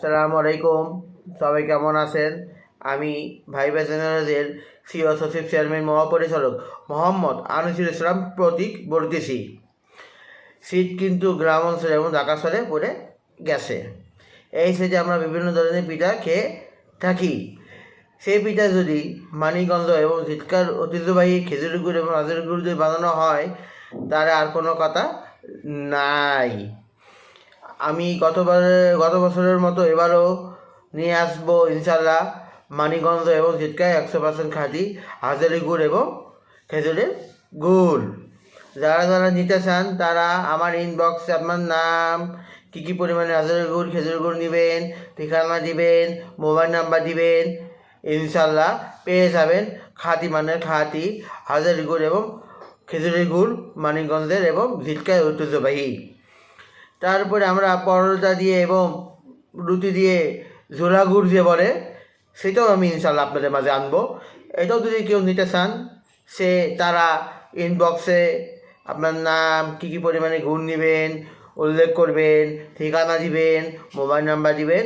সালাম আলাইকুম। সবাই কেমন আছেন? আমি ভাইবা জেনারেলের সিও সচিব চেয়ারম্যান, মহাপরিচালক মোহাম্মদ আনিসুল ইসলাম প্রতীক বলতেছি। শীত কিন্তু গ্রাম অঞ্চলে এবং ঢাকা শহরে পড়ে গেছে। এই সেজে আমরা বিভিন্ন ধরনের পিঠা খেয়ে থাকি। সেই পিঠা যদি মানিকগঞ্জ এবং শীতকাল ঐতিহ্যবাহী খেজুর গুড় এবং রাজের গুড় যদি বানানো হয় তার আর কোনো কথা নাই। আমি গতবার গত বছরের মতো এবারও নিয়ে আসব ইনশাল্লাহ মানিকগঞ্জ এবং জিটকায় একশো পার্সেন্ট খাঁটি হাজারি গুড় এবং খেজুরের গুড়। যারা যারা নিতে চান তারা আমার ইনবক্সে আপনার নাম, কী কী পরিমাণে হাজারের গুড়, খেজুরের গুড় নেবেন, ঠিকানা দিবেন, মোবাইল নাম্বার দিবেন ইনশাল্লাহ পেয়ে যাবেন খাঁটি মানে খাঁটি হাজারি গুড় এবং খেজুরের গুড় মানিকগঞ্জের এবং ঝিটকায় ঐতিহ্যবাহী। তারপরে আমরা পরোটা দিয়ে এবং রুটি দিয়ে ঝোলা গুড় যে বলে, সেটাও আমি ইনশাল্লাহ আপনাদের মাঝে আনব। এটাও যদি কেউ নিতে চান, সে তারা ইনবক্সে আপনার নাম, কী কী পরিমাণে গুড় নেবেন, উল্লেখ করবেন, ঠিকানা দিবেন, মোবাইল নাম্বার দিবেন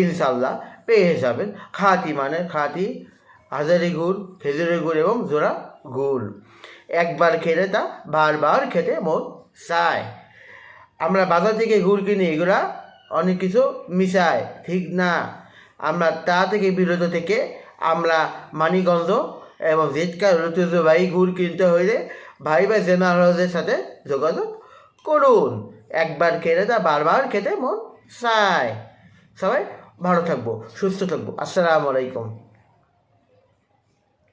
ইনশাল্লাহ পেয়ে যাবেন। খাঁটি মানে খাঁটি হাজারি গুড়, খেজুরের গুড় এবং জোড়া গুড়। একবার খেলে তা বারবার খেতে মন চায়। আমরা বাজার থেকে গুড় কিনি, এগুলা অনেক কিছু মিশায়, ঠিক না? আমরা তা থেকে বিরত থেকে আমরা মানিগঞ্জ এবং জেটকার ঐতিহ্যবাহী গুড় কিনতে হইলে ভাই ভাই জেনারেলদের সাথে যোগাযোগ করুন। একবার খেলে তা বারবার খেতে মন চায়। সবাই ভালো থাকব, সুস্থ থাকব। আসসালামু আলাইকুম।